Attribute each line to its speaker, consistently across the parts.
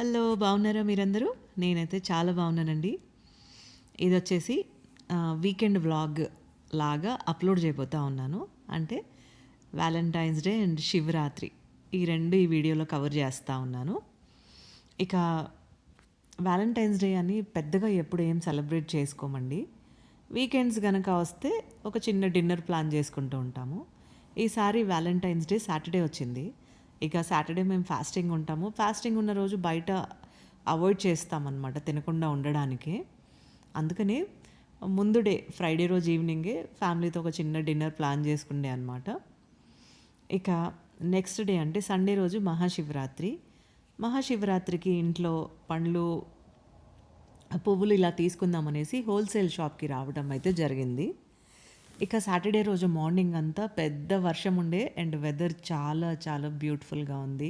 Speaker 1: Hello బాగున్నారా మీరందరూ? నేనైతే చాలా బాగున్నానండి. ఇది వచ్చేసి వీకెండ్ వ్లాగ్ లాగా అప్లోడ్ చేయబోతా ఉన్నాను. అంటే వ్యాలంటైన్స్ డే అండ్ శివరాత్రి. ఈ రెండు ఈ వీడియోలో కవర్ చేస్తూ ఉన్నాను. ఇక వ్యాలంటైన్స్ డే అని పెద్దగా ఎప్పుడు ఏం సెలబ్రేట్ చేసుకోమండి. వీకెండ్స్ కనుక వస్తే ఒక చిన్న డిన్నర్ ప్లాన్ చేసుకుంటూ ఉంటాము. ఈసారి వ్యాలంటైన్స్ డే సాటర్డే వచ్చింది. ఇక సాటర్డే మేము ఫాస్టింగ్ ఉంటాము. ఫాస్టింగ్ ఉన్న రోజు బయట అవాయిడ్ చేస్తామన్నమాట తినకుండా ఉండడానికి. అందుకని ముందు డే ఫ్రైడే రోజు ఈవినింగే ఫ్యామిలీతో ఒక చిన్న డిన్నర్ ప్లాన్ చేసుకుండే అనమాట ఇక నెక్స్ట్ డే అంటే సండే రోజు మహాశివరాత్రి. మహాశివరాత్రికి ఇంట్లో పండ్లు పువ్వులు ఇలా తీసుకుందామనేసి హోల్సేల్ షాప్కి రావడం అయితే జరిగింది. ఇక సాటర్డే రోజు మార్నింగ్ అంతా పెద్ద వర్షం ఉండే అండ్ వెదర్ చాలా చాలా బ్యూటిఫుల్గా ఉంది.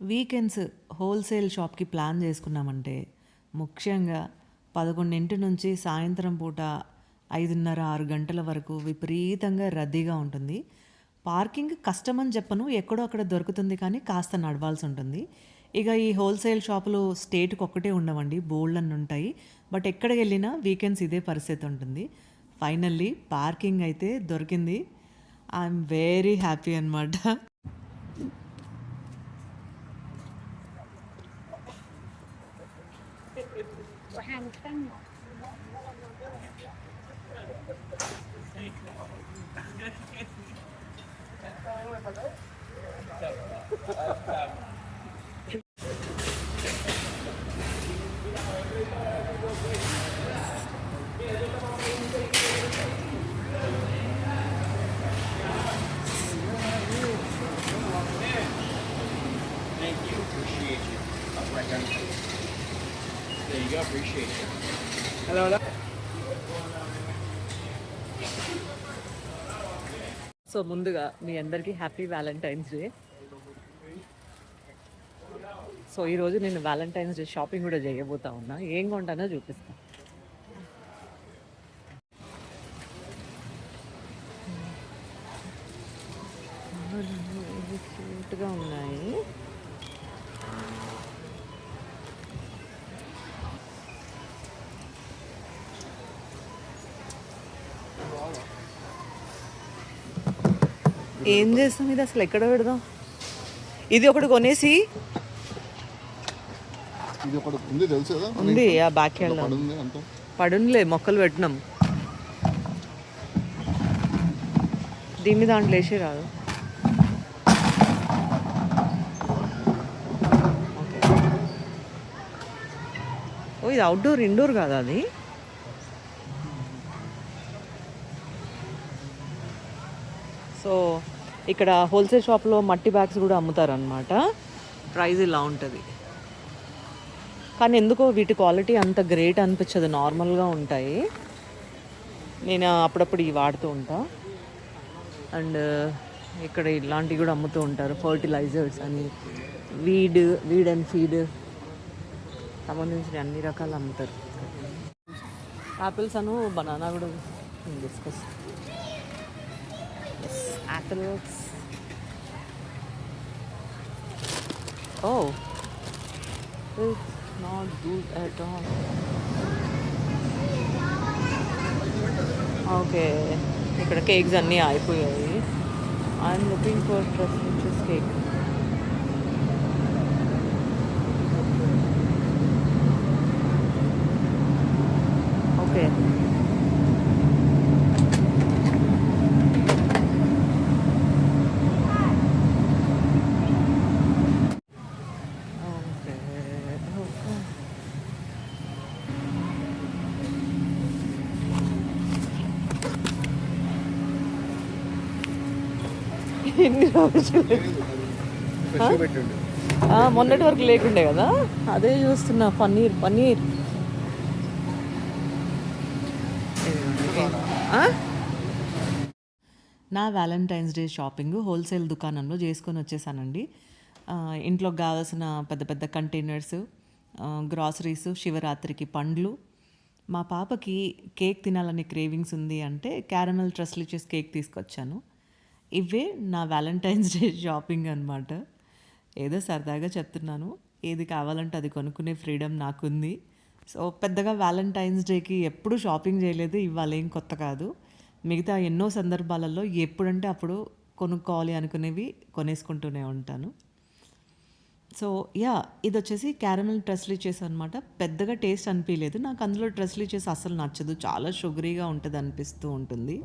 Speaker 1: వీకెండ్స్ హోల్సేల్ షాప్కి ప్లాన్ చేసుకున్నామంటే ముఖ్యంగా పదకొండింటి నుంచి సాయంత్రం పూట ఐదున్నర ఆరు గంటల వరకు విపరీతంగా రద్దీగా ఉంటుంది. పార్కింగ్ కష్టమని చెప్పను ఎక్కడో అక్కడ దొరుకుతుంది కానీ కాస్త నడవాల్సి ఉంటుంది. ఇక ఈ హోల్సేల్ షాపులు స్టేట్కి ఒక్కటే ఉండవండి బోల్డ్ అని ఉంటాయి బట్ ఎక్కడికి వెళ్ళినా వీకెండ్స్ ఇదే పరిస్థితి ఉంటుంది. ఫైనల్లీ పార్కింగ్ అయితే దొరికింది. ఐఎమ్ వెరీ హ్యాపీ అనమాట
Speaker 2: హలో
Speaker 1: సో ముందుగా మీ అందరికీ హ్యాపీ వ్యాలంటైన్స్ డే సో ఈరోజు నేను వ్యాలంటైన్స్ డే షాపింగ్ కూడా చేయబోతా ఉన్నా. ఏం కొంటానో చూపిస్తాను ఏం చేస్తాం ఇది అసలు ఎక్కడ పెడదాం? ఇది ఒకటి కొనేసి
Speaker 3: ఇది ఒకటి ఉంది తెలుసు కదా?
Speaker 1: ఉంది ఆ బ్యాక్ పడుందిలే మొక్కలు పెట్టినాం. దీన్ని దాంట్లో వేసి రాదు. ఓ ఇది అవుట్డోర్ ఇండోర్ కాదా అది? ఇక్కడ హోల్సేల్ షాప్లో మట్టి బ్యాగ్స్ కూడా అమ్ముతారనమాట ప్రైస్ ఇలా ఉంటుంది. కానీ ఎందుకో వీటి క్వాలిటీ అంత గ్రేట్ అనిపించదు నార్మల్గా ఉంటాయి. నేను అప్పుడప్పుడు ఇవి వాడుతూ ఉంటా. అండ్ ఇక్కడ ఇలాంటివి కూడా అమ్ముతూ ఉంటారు ఫర్టిలైజర్స్ అని. వీడ్ వీడ్ అండ్ ఫీడ్ సంబంధించిన అన్ని రకాలు అమ్ముతారు. యాపిల్స్ అను బనానా కూడా discuss apples oh It's not good at all. Okay ఇక్కడ కేక్స్ అన్నీ అయిపోయాయి I'm looking for dress which is
Speaker 3: cake okay
Speaker 1: okay మొన్నటి వరకు లేకుండే కదా? అదే చూస్తున్నా పన్నీర్ పన్నీర్. ఆ? నా వ్యాలంటైన్స్ డే షాపింగ్ హోల్సేల్ దుకాణంలో చేసుకొని వచ్చేసానండి. ఆ, ఇంట్లోకి కావాల్సిన పెద్ద పెద్ద కంటైనర్స్ గ్రాసరీస్ శివరాత్రికి పండ్లు. మా పాపకి కేక్ తినాలని క్రేవింగ్స్ ఉంది అంటే క్యారమెల్ ట్రస్లిచెస్ కేక్ తీసుకొచ్చాను. ఇవే నా వ్యాలంటైన్స్ డే షాపింగ్ అనమాట ఏదో సరదాగా చెప్తున్నాను. ఏది కావాలంటే అది కొనుక్కునే ఫ్రీడమ్ నాకుంది. సో పెద్దగా వ్యాలంటైన్స్ డేకి ఎప్పుడు షాపింగ్ చేయలేదు. ఇవాళ ఏం కొత్త కాదు. మిగతా ఎన్నో సందర్భాలలో ఎప్పుడంటే అప్పుడు కొనుక్కోవాలి అనుకునేవి కొనేసుకుంటూనే ఉంటాను. సో యా ఇది వచ్చేసి క్యారమెల్ ట్రస్లీ చేసి అనమాట పెద్దగా టేస్ట్ అనిపించలేదు నాకు అందులో ట్రస్లీ చేసి అసలు నచ్చదు. చాలా షుగరీగా ఉంటుంది అనిపిస్తూ ఉంటుంది.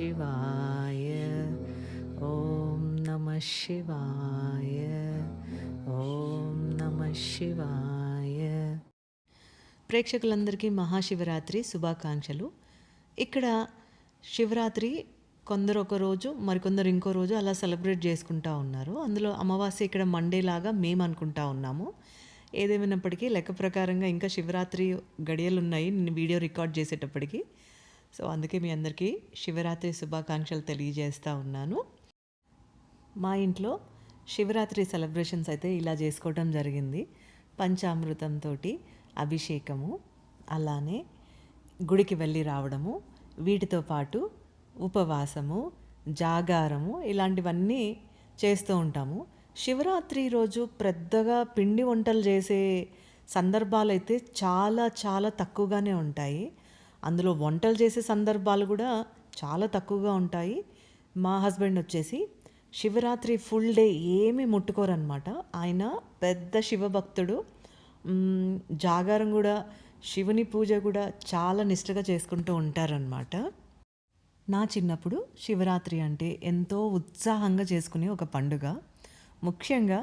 Speaker 1: శివాయ ఓం నమ శివాయ ఓం నమ శివాయ ప్రేక్షకులందరికీ మహాశివరాత్రి శుభాకాంక్షలు. ఇక్కడ శివరాత్రి కొందరు ఒక రోజు మరికొందరు ఇంకో రోజు అలా సెలబ్రేట్ చేసుకుంటా ఉన్నారు. అందులో అమావాస్య ఇక్కడ మండే లాగా మేము అనుకుంటా ఉన్నాము. ఏదేమైనప్పటికీ లెక్క ప్రకారంగా ఇంకా శివరాత్రి గడియలు ఉన్నాయి. నేను వీడియో రికార్డ్ చేసేటప్పటికీ. సో అందుకే మీ అందరికీ శివరాత్రి శుభాకాంక్షలు తెలియజేస్తూ ఉన్నాను. మా ఇంట్లో శివరాత్రి సెలబ్రేషన్స్ అయితే ఇలా చేసుకోవడం జరిగింది. పంచామృతంతో అభిషేకము అలానే గుడికి వెళ్ళి రావడము వీటితో పాటు ఉపవాసము జాగారము ఇలాంటివన్నీ చేస్తూ ఉంటాము. శివరాత్రి రోజు పెద్దగా పిండి వంటలు చేసే సందర్భాలు అయితే చాలా చాలా తక్కువగానే ఉంటాయి. అందులో వంటలు చేసే సందర్భాలు కూడా చాలా తక్కువగా ఉంటాయి. మా హస్బెండ్ వచ్చేసి శివరాత్రి ఫుల్ డే ఏమీ ముట్టుకోరనమాట ఆయన పెద్ద శివభక్తుడు. జాగారం కూడా శివుని పూజ కూడా చాలా నిష్టగా చేసుకుంటూ ఉంటారనమాట నా చిన్నప్పుడు శివరాత్రి అంటే ఎంతో ఉత్సాహంగా చేసుకునే ఒక పండుగ. ముఖ్యంగా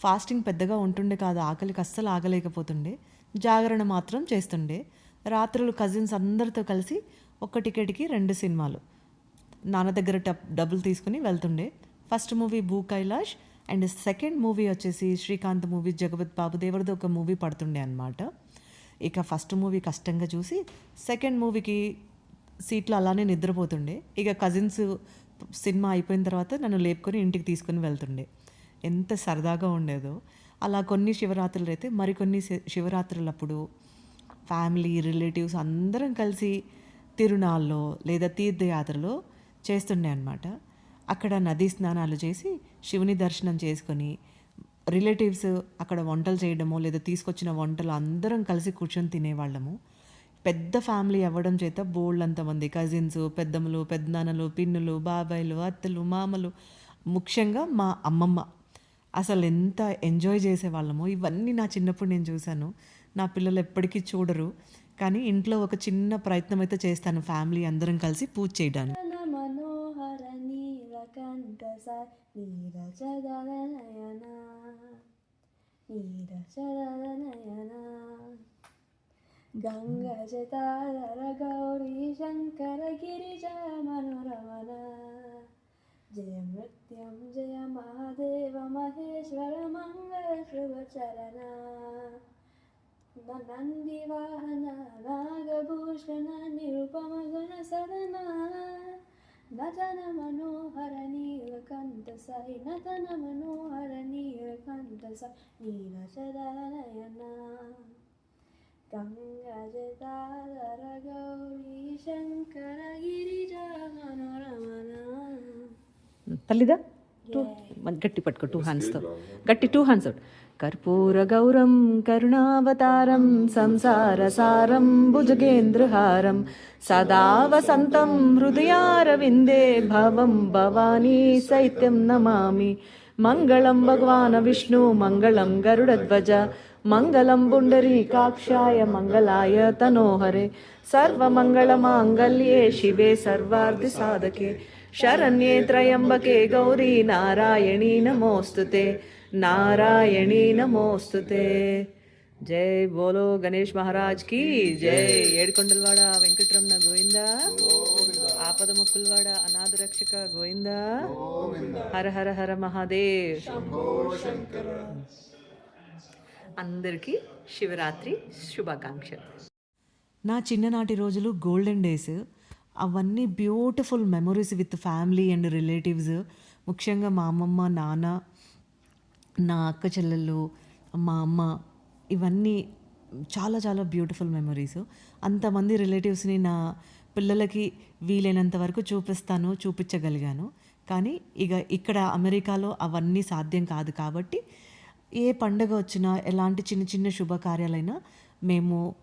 Speaker 1: ఫాస్టింగ్ పెద్దగా ఉంటుండే కాదు ఆకలికి అస్సలు ఆగలేకపోతుండే. జాగరణ మాత్రం చేస్తుండే. రాత్రులు కజిన్స్ అందరితో కలిసి ఒక టికెట్కి రెండు సినిమాలు. నాన్న దగ్గర టప్ డబ్బులు తీసుకుని వెళ్తుండే. ఫస్ట్ మూవీ భూ కైలాష్ అండ్ సెకండ్ మూవీ వచ్చేసి శ్రీకాంత్ మూవీ జగపత్ బాబు దేవరది ఒక మూవీ పడుతుండే అనమాట ఇక ఫస్ట్ మూవీ కష్టంగా చూసి సెకండ్ మూవీకి సీట్లు అలానే నిద్రపోతుండే. ఇక కజిన్స్ సినిమా అయిపోయిన తర్వాత నన్ను లేపుకొని ఇంటికి తీసుకొని వెళ్తుండే. ఎంత సరదాగా ఉండేదో. అలా కొన్ని శివరాత్రులు అయితే మరికొన్ని శి- శివరాత్రులప్పుడు ఫ్యామిలీ రిలేటివ్స్ అందరం కలిసి తిరునాళ్ళలో లేదా తీర్థయాత్రలో చేస్తుండే అనమాట అక్కడ నదీ స్నానాలు చేసి శివుని దర్శనం చేసుకొని రిలేటివ్స్ అక్కడ వంటలు చేయడము లేదా తీసుకొచ్చిన వంటలు అందరం కలిసి కూర్చొని తినేవాళ్ళము. పెద్ద ఫ్యామిలీ అవ్వడం చేత బోల్డ్ మంది కజిన్స్ పెద్దమ్మలు పెద్దనాన్నలు పిన్నులు బాబాయిలు అత్తలు మామలు ముఖ్యంగా మా అమ్మమ్మ. అసలు ఎంత ఎంజాయ్ చేసేవాళ్ళమో ఇవన్నీ నా చిన్నప్పుడు నేను చూశాను. నా పిల్లలు ఎప్పటికీ చూడరు. కానీ ఇంట్లో ఒక చిన్న ప్రయత్నం అయితే చేస్తాను ఫ్యామిలీ అందరం కలిసి పూజ చేయడానికి.
Speaker 4: నయన గంగ జతార గౌరీ శంకర గిరిజ మనోరమణ. జయ మృత్యం జయ మహాదేవ మహేశ్వర మంగళ శుభ చరణ. ನಂದಿವಾಹನ ನಾಗಭೂಷಣ ನಿರುಪಮಗುಣ ಸದನ. ನತನ ಮನೋಹರ ನೀಲಕಂತ ಸಾಯಿ ನತನ ಮನೋಹರ ನೀಲಕಂತ ಸಾಯಿ ನೀಲಚದ ನಯನ ಗಂಗಜದಾದರ ಗೌರಿ ಶಂಕರ ಗಿರಿಜ
Speaker 1: ಮನೋರಮನ ತಲ್ಲಿದ? ಗಟ್ಟಿ ಪಟ್ಕೊ ಟೂ ಹ್ಯಾಂಡ್ಸ್ ಗಟ್ಟಿ ಟೂ ಹ್ಯಾಂಡ್ಸ್ ಔಟ್ కర్పూర గౌరం కరుణావతారం సంసార సారం భుజగేంద్రహారం సదా వసంతం హృదయారవిందే భవం భవానీ సైత్యం నమామి. మంగళం భగవాన్ విష్ణు మంగళం గరుడధ్వజ మంగళం పుండరీకాక్షాయ మంగళాయ తనోహరే. సర్వమంగళమాంగళ్యే శివే సర్వార్ధి సాధకే. శరణ్యే త్రయంబకే గౌరీ నారాయణీ నమోస్తుతే. జై బోలో గణేష్ మహారాజ్కి. జై ఏడుకొండలవాడ వెంకటరమణ గోవిందా. ఆపద మొక్కులవాడ అనాథ రక్షక గోవిందా. హర హర హర మహాదేవ్. అందరికీ శివరాత్రి శుభాకాంక్షలు. నా చిన్ననాటి రోజులు గోల్డెన్ డేస్. అవన్నీ beautiful memories with family and relatives. ముఖ్యంగా మా అమ్మమ్మ నాన్న నా అక్క చెల్లెళ్ళు మా అమ్మ ఇవన్నీ చాలా చాలా బ్యూటిఫుల్ మెమరీస్ అంతమంది రిలేటివ్స్ని నా పిల్లలకి వీలైనంత వరకు చూపిస్తాను చూపించగలిగాను. కానీ ఇక ఇక్కడ అమెరికాలో అవన్నీ సాధ్యం కాదు కాబట్టి ఏ పండగ వచ్చినా ఎలాంటి చిన్న చిన్న శుభకార్యాలైనా మేము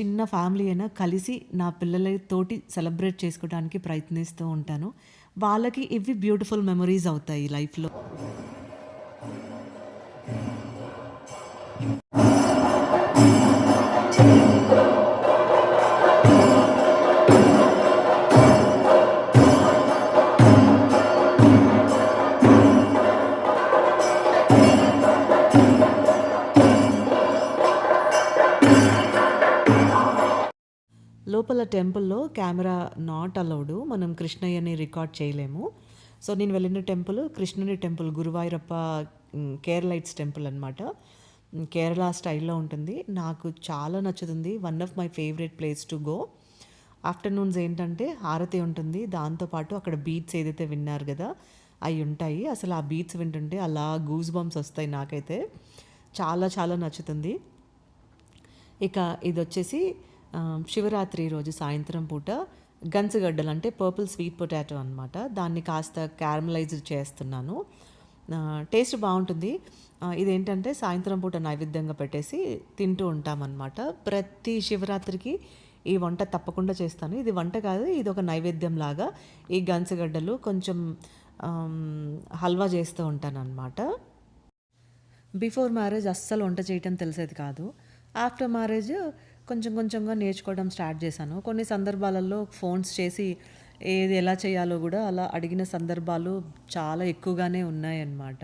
Speaker 1: చిన్న ఫ్యామిలీ అయినా కలిసి నా పిల్లలతోటి సెలబ్రేట్ చేసుకోవడానికి ప్రయత్నిస్తూ ఉంటాను. వాళ్ళకి ఇవి బ్యూటిఫుల్ మెమరీస్ అవుతాయి లైఫ్లో. లోపల టెంపుల్లో కెమెరా నాట్ అలౌడ్. మనం కృష్ణయ్యని రికార్డ్ చేయలేము. సో నేను వెళ్ళిన టెంపుల్ కృష్ణుని టెంపుల్ గురువాయూరప్ప కేరళైట్స్ టెంపుల్ అనమాట కేరళ స్టైల్లో ఉంటుంది. నాకు చాలా నచ్చుతుంది. One of my favourite place to go. Afternoons ఏంటంటే హారతి ఉంటుంది. దాంతోపాటు అక్కడ బీట్స్ ఏదైతే విన్నారు కదా అవి ఉంటాయి. అసలు ఆ బీట్స్ వింటుంటే అలా గూస్ బంప్స్ వస్తాయి నాకైతే. చాలా చాలా నచ్చుతుంది. ఇక ఇది వచ్చేసి శివరాత్రి రోజు సాయంత్రం పూట గంచగడ్డలు అంటే పర్పుల్ స్వీట్ పొటాటో అనమాట దాన్ని కాస్త క్యారమలైజ్ చేస్తున్నాను. టేస్ట్ బాగుంటుంది. ఇదేంటంటే సాయంత్రం పూట నైవేద్యంగా పెట్టేసి తింటూ ఉంటామన్నమాట. ప్రతి శివరాత్రికి ఈ వంట తప్పకుండా చేస్తాను. ఇది వంట కాదు ఇది ఒక నైవేద్యం లాగా ఈ గంచగడ్డలు కొంచెం హల్వా చేస్తూ ఉంటాను అనమాట బిఫోర్ మ్యారేజ్ అస్సలు వంట చేయటం తెలిసేది కాదు. ఆఫ్టర్ మ్యారేజ్ కొంచెం కొంచెంగా నేర్చుకోవడం స్టార్ట్ చేశాను. కొన్ని సందర్భాలలో ఫోన్స్ చేసి ఏది ఎలా చేయాలో కూడా అలా అడిగిన సందర్భాలు చాలా ఎక్కువగానే ఉన్నాయన్నమాట.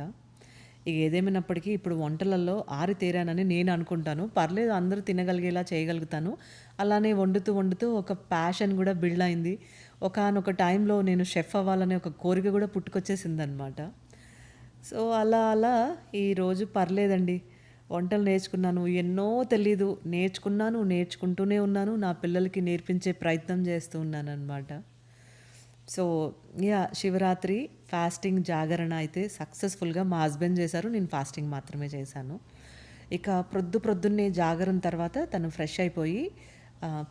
Speaker 1: ఇక ఏదేమైనప్పటికీ ఇప్పుడు వంటలలో ఆరితేరానని నేను అనుకుంటాను. పర్లేదు అందరూ తినగలిగేలా చేయగలుగుతాను. అలానే వండుతూ వండుతూ ఒక ప్యాషన్ కూడా బిల్డ్ అయింది. ఒకనొక టైంలో నేను షెఫ్ అవ్వాలనే ఒక కోరిక కూడా పుట్టుకొచ్చేసింది అనమాట సో అలా అలా ఈరోజు పర్లేదండి. వంటలు నేర్చుకున్నాను. ఎన్నో తెలీదు. నేర్చుకున్నాను నేర్చుకుంటూనే ఉన్నాను. నా పిల్లలకి నేర్పించే ప్రయత్నం చేస్తూ ఉన్నాను అనమాట సో యా శివరాత్రి ఫాస్టింగ్ జాగరణ అయితే సక్సెస్ఫుల్గా మా హస్బెండ్ చేశారు. నేను ఫాస్టింగ్ మాత్రమే చేశాను. ఇక ప్రొద్దు ప్రొద్దున్నే జాగరణ తర్వాత తను ఫ్రెష్ అయిపోయి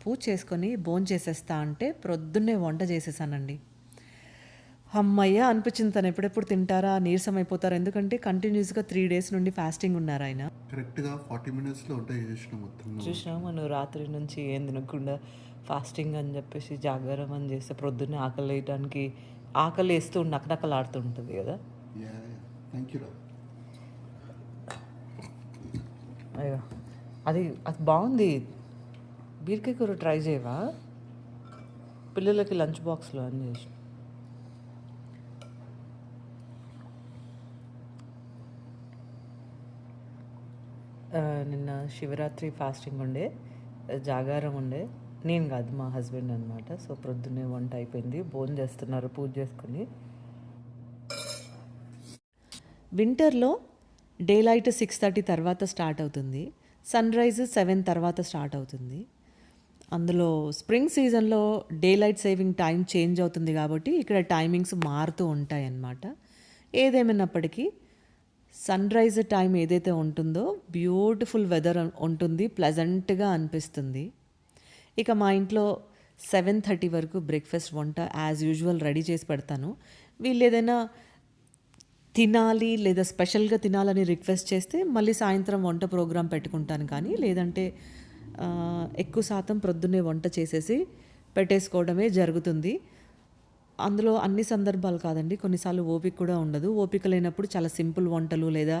Speaker 1: పూజ చేసుకొని భోంచేసేస్తా చేసేస్తా అంటే ప్రొద్దున్నే వంట చేసేసానండి. అమ్మయ్య అనిపించింది తను ఎప్పుడెప్పుడు తింటారా నీరసం అయిపోతారా? ఎందుకంటే కంటిన్యూస్గా త్రీ డేస్ నుండి ఫాస్టింగ్ ఉన్నారు ఆయన.
Speaker 3: కరెక్ట్గా ఫార్టీ మినిట్స్లో ఉంటాయి చేసిన మొత్తం
Speaker 1: నువ్వు రాత్రి నుంచి ఏం తినకుండా ఫాస్టింగ్ అని చెప్పేసి జాగారం అని చేస్తే ప్రొద్దున్నే ఆకలి వేయడానికి ఆకలి వేస్తూ నకనకలాడుతూ ఉంటుంది కదా.
Speaker 3: యా థ్యాంక్ యూ
Speaker 1: అయ్యో అది అది బాగుంది. బీరకాయ కూర ట్రై చేయవా? పిల్లలకి లంచ్ బాక్స్లో అని చేసి నిన్న శివరాత్రి ఫాస్టింగ్ ఉండే జాగారం ఉండే. నేను కాదు మా హస్బెండ్ అనమాట సో ప్రొద్దున్నే వంట అయిపోయింది. బోన్ చేస్తున్నారు పూజ చేసుకుని. వింటర్లో డే లైట్ సిక్స్ థర్టీ తర్వాత స్టార్ట్ అవుతుంది. సన్ రైజ్ సెవెన్ తర్వాత స్టార్ట్ అవుతుంది. అందులో స్ప్రింగ్ సీజన్లో daylight saving time change అవుతుంది కాబట్టి ఇక్కడ టైమింగ్స్ మారుతూ ఉంటాయి అన్నమాట ఏదేమైనప్పటికీ సన్ రైజ్ టైం ఏదైతే ఉంటుందో బ్యూటిఫుల్ వెదర్ ఉంటుంది ప్లెజెంట్గా అనిపిస్తుంది. ఇక మా ఇంట్లో సెవెన్ థర్టీ వరకు బ్రేక్ఫాస్ట్ వంట యాజ్ యూజువల్ రెడీ చేసి పెడతాను. వీళ్ళు ఏదైనా తినాలి లేదా స్పెషల్గా తినాలని రిక్వెస్ట్ చేస్తే మళ్ళీ సాయంత్రం వంట ప్రోగ్రాం పెట్టుకుంటాను కానీ లేదంటే ఎక్కువ శాతం ప్రొద్దున్నే వంట చేసేసి పెట్టేసుకోవడమే జరుగుతుంది. అందులో అన్ని సందర్భాలు కాదండి. కొన్నిసార్లు ఓపిక కూడా ఉండదు. ఓపిక లేనప్పుడు చాలా సింపుల్ వంటలు లేదా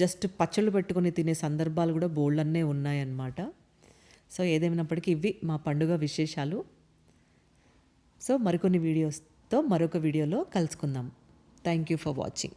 Speaker 1: జస్ట్ పచ్చళ్ళు పెట్టుకొని తినే సందర్భాలు కూడా బోల్డన్నే ఉన్నాయన్నమాట. సో ఏదేమైనప్పటికీ ఇవి మా పండుగ విశేషాలు. సో మరికొన్ని వీడియోస్తో మరొక వీడియోలో కలుసుకుందాం. Thank you for watching